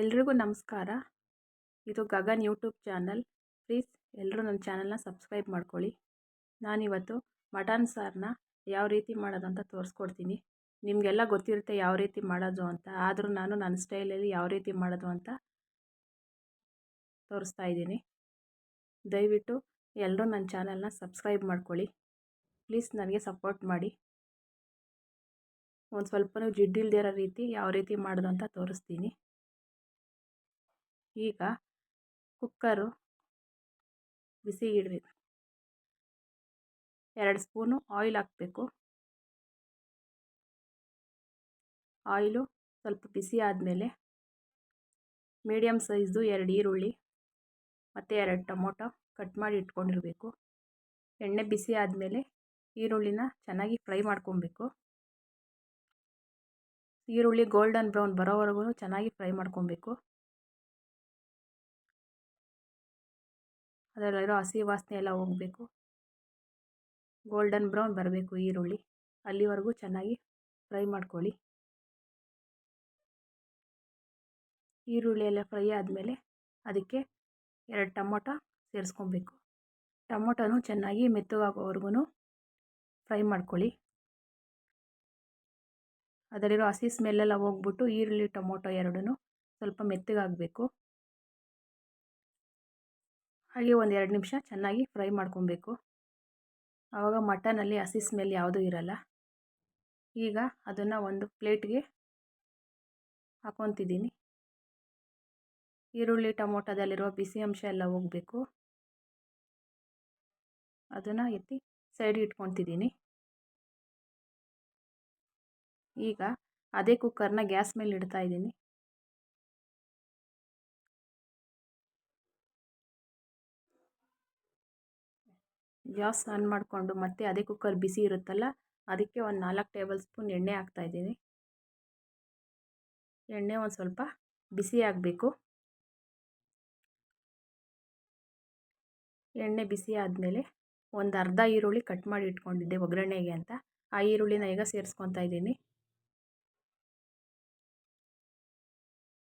ಎಲ್ರಿಗೂ ನಮಸ್ಕಾರ. ಇದು ಗಗನ್ ಯೂಟ್ಯೂಬ್ ಚಾನಲ್. ಪ್ಲೀಸ್ ಎಲ್ಲರೂ ನನ್ನ ಚಾನಲ್ನ ಸಬ್ಸ್ಕ್ರೈಬ್ ಮಾಡ್ಕೊಳ್ಳಿ. ನಾನಿವತ್ತು ಮಟನ್ ಸಾರನ್ನ ಯಾವ ರೀತಿ ಮಾಡೋದು ಅಂತ ತೋರಿಸ್ಕೊಡ್ತೀನಿ. ನಿಮಗೆಲ್ಲ ಗೊತ್ತಿರುತ್ತೆ ಯಾವ ರೀತಿ ಮಾಡೋದು ಅಂತ. ಆದರೂ ನಾನು ನನ್ನ ಸ್ಟೈಲಲ್ಲಿ ಯಾವ ರೀತಿ ಮಾಡೋದು ಅಂತ ತೋರಿಸ್ತಾ ಇದ್ದೀನಿ. ದಯವಿಟ್ಟು ಎಲ್ಲರೂ ನನ್ನ ಚಾನಲ್ನ ಸಬ್ಸ್ಕ್ರೈಬ್ ಮಾಡ್ಕೊಳ್ಳಿ. ಪ್ಲೀಸ್ ನನಗೆ ಸಪೋರ್ಟ್ ಮಾಡಿ. ಒಂದು ಸ್ವಲ್ಪನೂ ಜಿಡ್ಡಿಲ್ದಿರೋ ರೀತಿ ಯಾವ ರೀತಿ ಮಾಡೋದು ಅಂತ ತೋರಿಸ್ತೀನಿ. ಈಗ ಕುಕ್ಕರು ಬಿಸಿಗಿಡಬೇಕು ಎರಡು ಸ್ಪೂನು ಆಯಿಲ್ ಹಾಕಬೇಕು. ಆಯಿಲು ಸ್ವಲ್ಪ ಬಿಸಿ ಆದಮೇಲೆ ಮೀಡಿಯಮ್ ಸೈಜ್ದು ಎರಡು ಈರುಳ್ಳಿ ಮತ್ತು ಎರಡು ಟೊಮೊಟೊ ಕಟ್ ಮಾಡಿ ಇಟ್ಕೊಂಡಿರಬೇಕು. ಎಣ್ಣೆ ಬಿಸಿ ಆದಮೇಲೆ ಈರುಳ್ಳಿನ ಚೆನ್ನಾಗಿ ಫ್ರೈ ಮಾಡ್ಕೊಬೇಕು. ಈರುಳ್ಳಿ ಗೋಲ್ಡನ್ ಬ್ರೌನ್ ಬರೋವರೆಗೂ ಚೆನ್ನಾಗಿ ಫ್ರೈ ಮಾಡ್ಕೊಬೇಕು. ಅದರಲ್ಲಿರೋ ಹಸಿ ವಾಸನೆ ಎಲ್ಲ ಹೋಗಬೇಕು. ಗೋಲ್ಡನ್ ಬ್ರೌನ್ ಬರಬೇಕು ಈರುಳ್ಳಿ. ಅಲ್ಲಿವರೆಗೂ ಚೆನ್ನಾಗಿ ಫ್ರೈ ಮಾಡ್ಕೊಳ್ಳಿ. ಈರುಳ್ಳಿ ಎಲ್ಲ ಫ್ರೈ ಆದಮೇಲೆ ಅದಕ್ಕೆ ಎರಡು ಟೊಮೊಟೊ ಸೇರಿಸ್ಕೊಬೇಕು. ಟೊಮೊಟೊನು ಚೆನ್ನಾಗಿ ಮೆತ್ತಗಾಗೋವರೆಗೂ ಫ್ರೈ ಮಾಡ್ಕೊಳ್ಳಿ. ಅದರಲ್ಲಿರೋ ಹಸಿ ಸ್ಮೆಲ್ಲೆಲ್ಲ ಹೋಗ್ಬಿಟ್ಟು ಈರುಳ್ಳಿ, ಟೊಮೊಟೊ ಎರಡೂ ಸ್ವಲ್ಪ ಮೆತ್ತಗಾಗಬೇಕು. ಹಾಗೆ ಒಂದು ಎರಡು ನಿಮಿಷ ಚೆನ್ನಾಗಿ ಫ್ರೈ ಮಾಡ್ಕೊಬೇಕು. ಆವಾಗ ಮಟನಲ್ಲಿ ಹಸಿ ಸ್ಮೆಲ್ ಯಾವುದೂ ಇರಲ್ಲ. ಈಗ ಅದನ್ನು ಒಂದು ಪ್ಲೇಟ್ಗೆ ಹಾಕೊತಿದ್ದೀನಿ. ಈರುಳ್ಳಿ, ಟೊಮೊಟೊದಲ್ಲಿರುವ ಬಿಸಿ ಅಂಶ ಎಲ್ಲ ಹೋಗಬೇಕು. ಅದನ್ನು ಎತ್ತಿ ಸೈಡ್ ಇಟ್ಕೊತಿದ್ದೀನಿ. ಈಗ ಅದೇ ಕುಕ್ಕರ್ನ ಗ್ಯಾಸ್ ಮೇಲೆ ಇಡ್ತಾ ಇದ್ದೀನಿ. ಗ್ಯಾಸ್ ಆನ್ ಮಾಡಿಕೊಂಡು ಮತ್ತೆ ಅದೇ ಕುಕ್ಕರ್ ಬಿಸಿ ಇರುತ್ತಲ್ಲ, ಅದಕ್ಕೆ ಒಂದು ನಾಲ್ಕು ಟೇಬಲ್ ಸ್ಪೂನ್ ಎಣ್ಣೆ ಹಾಕ್ತಾಯಿದ್ದೀನಿ ಎಣ್ಣೆ ಒಂದು ಸ್ವಲ್ಪ ಬಿಸಿ ಆಗಬೇಕು. ಎಣ್ಣೆ ಬಿಸಿ ಆದಮೇಲೆ ಒಂದು ಅರ್ಧ ಈರುಳ್ಳಿ ಕಟ್ ಮಾಡಿ ಇಟ್ಕೊಂಡಿದ್ದೆ ಒಗ್ಗರಣೆಗೆ ಅಂತ. ಆ ಈರುಳ್ಳಿನ ಈಗ ಸೇರಿಸ್ಕೊತಾ ಇದ್ದೀನಿ.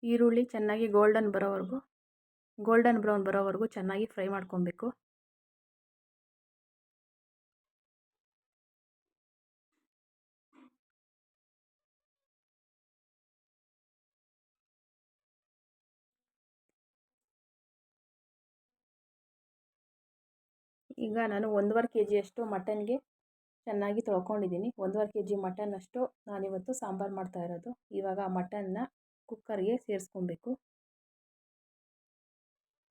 ಈರುಳ್ಳಿ ಚೆನ್ನಾಗಿ ಗೋಲ್ಡನ್ ಬರೋವರೆಗೂ ಗೋಲ್ಡನ್ ಬ್ರೌನ್ ಬರೋವರೆಗೂ ಚೆನ್ನಾಗಿ ಫ್ರೈ ಮಾಡ್ಕೊಬೇಕು. ಈಗ ನಾನು ಒಂದೂವರೆ ಕೆ ಜಿಯಷ್ಟು ಮಟನ್ಗೆ ಚೆನ್ನಾಗಿ ತೊಳ್ಕೊಂಡಿದ್ದೀನಿ. ಒಂದೂವರೆ ಕೆ ಜಿ ಮಟನ್ನಷ್ಟು ನಾನಿವತ್ತು ಸಾಂಬಾರು ಮಾಡ್ತಾ ಇರೋದು. ಇವಾಗ ಆ ಮಟನ್ನ ಕುಕ್ಕರ್ಗೆ ಸೇರಿಸ್ಕೊಬೇಕು.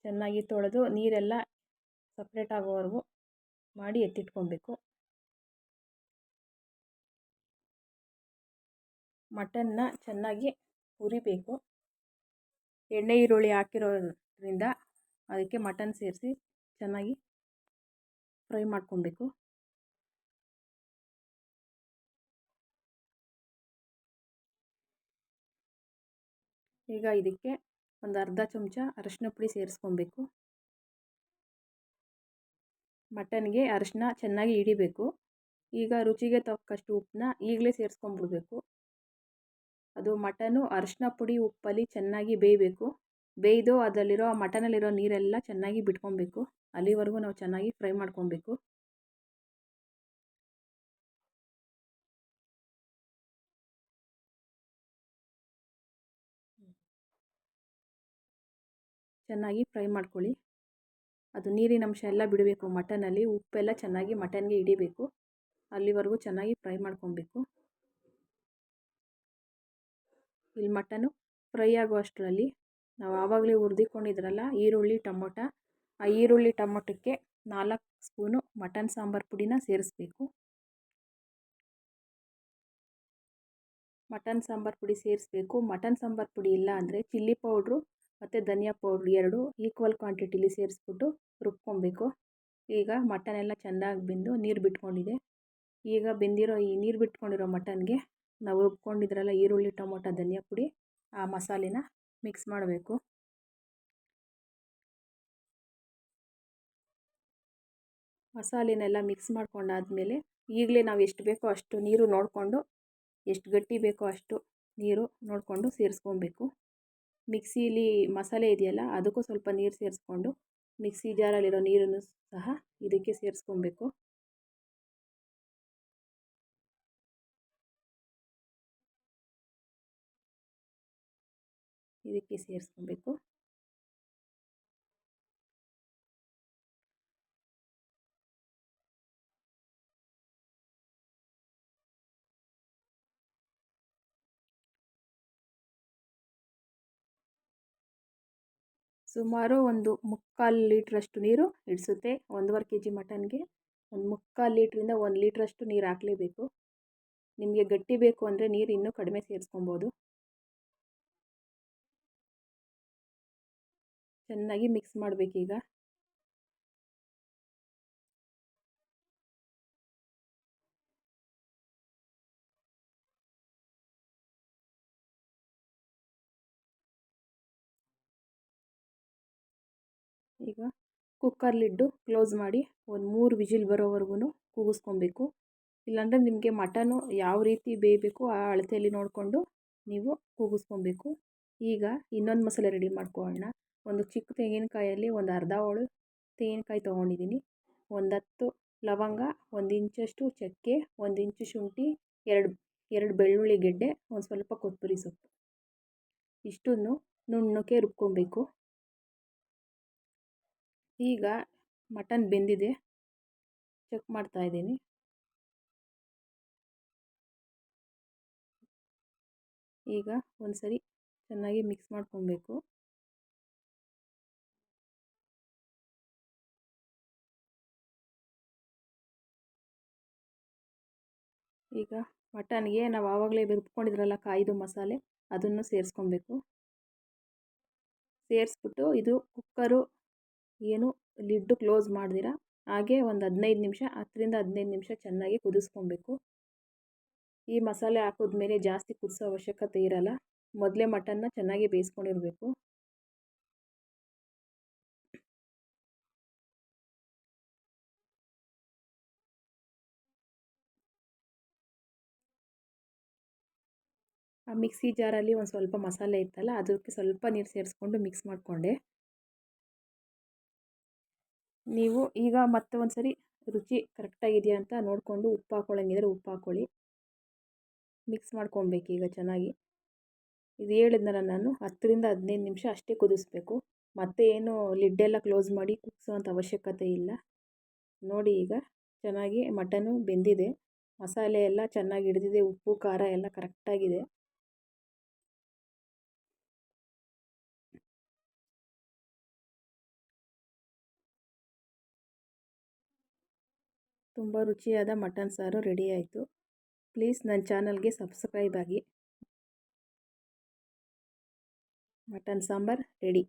ಚೆನ್ನಾಗಿ ತೊಳೆದು ನೀರೆಲ್ಲ ಸಪ್ರೇಟ್ ಆಗೋವರೆಗೂ ಮಾಡಿ ಎತ್ತಿಟ್ಕೊಬೇಕು. ಮಟನ್ನ ಚೆನ್ನಾಗಿ ಹುರಿಬೇಕು. ಎಣ್ಣೆ ಈರುಳ್ಳಿ ಹಾಕಿರೋದ್ರಿಂದ ಅದಕ್ಕೆ ಮಟನ್ ಸೇರಿಸಿ ಚೆನ್ನಾಗಿ ಫ್ರೈ ಮಾಡ್ಕೊಬೇಕು. ಈಗ ಇದಕ್ಕೆ ಒಂದು ಅರ್ಧ ಚಮಚ ಅರಶಿನ ಪುಡಿ ಸೇರಿಸ್ಕೊಬೇಕು. ಮಟನ್ಗೆ ಅರಶಿನ ಚೆನ್ನಾಗಿ ಹಿಡಿಬೇಕು. ಈಗ ರುಚಿಗೆ ತಕ್ಕಷ್ಟು ಉಪ್ಪನ್ನ ಈಗಲೇ ಸೇರಿಸ್ಕೊಂಡ್ಬಿಡ್ಬೇಕು. ಅದು ಮಟನು ಅರಶಿನ ಪುಡಿ ಉಪ್ಪಲ್ಲಿ ಚೆನ್ನಾಗಿ ಬೇಯಬೇಕು. ಬೇಯ್ದು ಅದರಲ್ಲಿರೋ ಮಟನಲ್ಲಿರೋ ನೀರೆಲ್ಲ ಚೆನ್ನಾಗಿ ಬಿಟ್ಕೊಬೇಕು. ಅಲ್ಲಿವರೆಗೂ ನಾವು ಚೆನ್ನಾಗಿ ಫ್ರೈ ಮಾಡ್ಕೊಬೇಕು. ಚೆನ್ನಾಗಿ ಫ್ರೈ ಮಾಡ್ಕೊಳ್ಳಿ. ಅದು ನೀರಿನ ಅಂಶ ಎಲ್ಲ ಬಿಡಬೇಕು ಮಟನಲ್ಲಿ ಉಪ್ಪೆಲ್ಲ ಚೆನ್ನಾಗಿ ಮಟನ್ಗೆ ಹಿಡಿಬೇಕು. ಅಲ್ಲಿವರೆಗೂ ಚೆನ್ನಾಗಿ ಫ್ರೈ ಮಾಡ್ಕೊಬೇಕು. ಇಲ್ಲಿ ಮಟನು ಫ್ರೈ ಆಗೋ ಅಷ್ಟರಲ್ಲಿ ನಾವು ಆವಾಗಲೇ ಹುರಿದಿಕೊಂಡಿದ್ರಲ್ಲ ಈರುಳ್ಳಿ ಟೊಮೊಟ ಈರುಳ್ಳಿ ಟೊಮೊಟೊಕ್ಕೆ ನಾಲ್ಕು ಸ್ಪೂನು ಮಟನ್ ಸಾಂಬಾರು ಪುಡಿನ ಸೇರಿಸ್ಬೇಕು. ಮಟನ್ ಸಾಂಬಾರು ಪುಡಿ ಸೇರಿಸ್ಬೇಕು. ಮಟನ್ ಸಾಂಬಾರು ಪುಡಿ ಇಲ್ಲ ಅಂದರೆ ಚಿಲ್ಲಿ ಪೌಡ್ರು ಮತ್ತು ಧನಿಯಾ ಪೌಡ್ರು ಎರಡು ಈಕ್ವಲ್ ಕ್ವಾಂಟಿಟಿಲಿ ಸೇರಿಸ್ಬಿಟ್ಟು ರುಬ್ಕೊಬೇಕು. ಈಗ ಮಟನ್ ಎಲ್ಲ ಚೆನ್ನಾಗಿ ಬೆಂದು ನೀರು ಬಿಟ್ಕೊಂಡಿದೆ. ಈಗ ಬೆಂದಿರೋ ಈ ನೀರು ಬಿಟ್ಕೊಂಡಿರೋ ಮಟನ್ಗೆ ನಾವು ರುಬ್ಕೊಂಡಿದ್ರಲ್ಲ ಈರುಳ್ಳಿ, ಟೊಮೊಟೊ, ಧನಿಯಾ ಪುಡಿ ಆ ಮಸಾಲೆನ ಮಿಕ್ಸ್ ಮಾಡಬೇಕು. ಮಸಾಲೆನೆಲ್ಲ ಮಿಕ್ಸ್ ಮಾಡ್ಕೊಂಡಾದಮೇಲೆ ಈಗಲೇ ನಾವು ಎಷ್ಟು ಬೇಕೋ ಅಷ್ಟು ನೀರು ನೋಡಿಕೊಂಡು, ಎಷ್ಟು ಗಟ್ಟಿ ಬೇಕೋ ಅಷ್ಟು ನೀರು ನೋಡಿಕೊಂಡು ಸೇರಿಸ್ಕೊಬೇಕು. ಮಿಕ್ಸಿಲಿ ಮಸಾಲೆ ಇದೆಯಲ್ಲ ಅದಕ್ಕೂ ಸ್ವಲ್ಪ ನೀರು ಸೇರಿಸ್ಕೊಂಡು, ಮಿಕ್ಸಿ ಜಾರಲ್ಲಿರೋ ನೀರನ್ನು ಸಹ ಇದಕ್ಕೆ ಸೇರಿಸ್ಕೊಬೇಕು. ಇದಕ್ಕೆ ಸೇರಿಸ್ಕೊಬೇಕು. ಸುಮಾರು ಒಂದು ಮುಕ್ಕಾಲು ಲೀಟ್ರಷ್ಟು ನೀರು ಹಿಡಿಸುತ್ತೆ ಒಂದೂವರೆ ಕೆ ಜಿ ಮಟನ್ಗೆ ಒಂದು ಮುಕ್ಕಾಲು ಲೀಟ್ರಿಂದ ಒಂದು ಲೀಟ್ರಷ್ಟು ನೀರು ಹಾಕಲೇಬೇಕು. ನಿಮಗೆ ಗಟ್ಟಿ ಬೇಕು ಅಂದರೆ ನೀರು ಇನ್ನೂ ಕಡಿಮೆ ಸೇರಿಸ್ಕೊಬೋದು. ಚೆನ್ನಾಗಿ ಮಿಕ್ಸ್ ಮಾಡಬೇಕೀಗ. ಈಗ ಕುಕ್ಕರ್ ಲಿಡ್ಡು ಕ್ಲೋಸ್ ಮಾಡಿ ಒಂದು ಮೂರು ವಿಜಿಲ್ ಬರೋವರೆಗೂ ಕೂಗಿಸ್ಕೊಬೇಕು. ಇಲ್ಲಾಂದರೆ ನಿಮಗೆ ಮಟನು ಯಾವ ರೀತಿ ಬೇಯಬೇಕು ಆ ಅಳತೆಯಲ್ಲಿ ನೋಡಿಕೊಂಡು ನೀವು ಕೂಗಿಸ್ಕೊಬೇಕು. ಈಗ ಇನ್ನೊಂದು ಮಸಾಲೆ ರೆಡಿ ಮಾಡ್ಕೊಳ್ಳೋಣ ಒಂದು ಚಿಕ್ಕ ತೆಂಗಿನಕಾಯಲ್ಲಿ ಒಂದು ಅರ್ಧ ಹೋಳು ತೆಂಗಿನಕಾಯಿ ತೊಗೊಂಡಿದ್ದೀನಿ ಒಂದು ಹತ್ತು ಲವಂಗ, ಒಂದು ಇಂಚಷ್ಟು ಚಕ್ಕೆ, ಒಂದು ಇಂಚು ಶುಂಠಿ, ಎರಡು ಎರಡು ಬೆಳ್ಳುಳ್ಳಿ ಗೆಡ್ಡೆ, ಒಂದು ಸ್ವಲ್ಪ ಕೊತ್ತಂಬರಿ ಸೊಪ್ಪು. ಇಷ್ಟನ್ನು ನುಣ್ಣಕ್ಕೆ ರುಬ್ಕೊಬೇಕು. ಈಗ ಮಟನ್ ಬೆಂದಿದೆ. ಚೆಕ್ ಮಾಡ್ತಾ ಇದ್ದೀನಿ. ಈಗ ಒಂದು ಸರಿ ಚೆನ್ನಾಗಿ ಮಿಕ್ಸ್ ಮಾಡ್ಕೊಬೇಕು. ಈಗ ಮಟನ್ಗೆ ನಾವು ಆವಾಗಲೇ ರುಬ್ಕೊಂಡಿದ್ರಲ್ಲ ಕಾಯ್ದು ಮಸಾಲೆ, ಅದನ್ನು ಸೇರಿಸ್ಕೊಬೇಕು. ಸೇರಿಸ್ಬಿಟ್ಟು ಇದು ಕುಕ್ಕರು ಏನು ಲಿಡ್ಡು ಕ್ಲೋಸ್ ಮಾಡ್ದಿರ? ಹಾಗೆ ಒಂದು ಹದಿನೈದು ನಿಮಿಷ, ಹತ್ತರಿಂದ ಹದಿನೈದು ನಿಮಿಷ ಚೆನ್ನಾಗಿ ಕುದಿಸ್ಕೊಬೇಕು. ಈ ಮಸಾಲೆ ಹಾಕಿದ್ಮೇಲೆ ಜಾಸ್ತಿ ಕುದಿಸೋ ಅವಶ್ಯಕತೆ ಇರಲ್ಲ. ಮೊದಲೇ ಮಟನ್ನ ಚೆನ್ನಾಗಿ ಬೇಯಿಸ್ಕೊಂಡಿರಬೇಕು. ಆ ಮಿಕ್ಸಿ ಜಾರಲ್ಲಿ ಒಂದು ಸ್ವಲ್ಪ ಮಸಾಲೆ ಇತ್ತಲ್ಲ, ಅದಕ್ಕೆ ಸ್ವಲ್ಪ ನೀರು ಸೇರಿಸ್ಕೊಂಡು ಮಿಕ್ಸ್ ಮಾಡಿಕೊಂಡೆ. ನೀವು ಈಗ ಮತ್ತೆ ಒಂದು ಸರಿ ರುಚಿ ಕರೆಕ್ಟಾಗಿದೆಯಾ ಅಂತ ನೋಡಿಕೊಂಡು ಉಪ್ಪು ಹಾಕ್ಕೊಳ್ಳಂಗಿದ್ರೆ ಉಪ್ಪು ಹಾಕ್ಕೊಳ್ಳಿ ಮಿಕ್ಸ್ ಮಾಡ್ಕೊಬೇಕು ಈಗ ಚೆನ್ನಾಗಿ. ಇದು ಹೇಳಿದ್ನಲ್ಲ ನಾನು ಹತ್ತರಿಂದ ಹದಿನೈದು ನಿಮಿಷ ಅಷ್ಟೇ ಕುದಿಸ್ಬೇಕು. ಮತ್ತೆ ಏನು ಲಿಡ್ಡೆಲ್ಲ ಕ್ಲೋಸ್ ಮಾಡಿ ಕುಗ್ಸೋವಂಥ ಅವಶ್ಯಕತೆ ಇಲ್ಲ. ನೋಡಿ ಈಗ ಚೆನ್ನಾಗಿ ಮಟನು ಬೆಂದಿದೆ. ಮಸಾಲೆ ಎಲ್ಲ ಚೆನ್ನಾಗಿ ಹಿಡಿದಿದೆ. ಉಪ್ಪು, ಖಾರ ಎಲ್ಲ ಕರೆಕ್ಟಾಗಿದೆ ತುಂಬ ರುಚಿಯಾದ ಮಟನ್ ಸಾರು ರೆಡಿ ಆಯಿತು. ಪ್ಲೀಸ್ ನನ್ನ ಚಾನಲ್ಗೆ ಸಬ್ಸ್ಕ್ರೈಬ್ ಆಗಿ. Mutton sambar ready.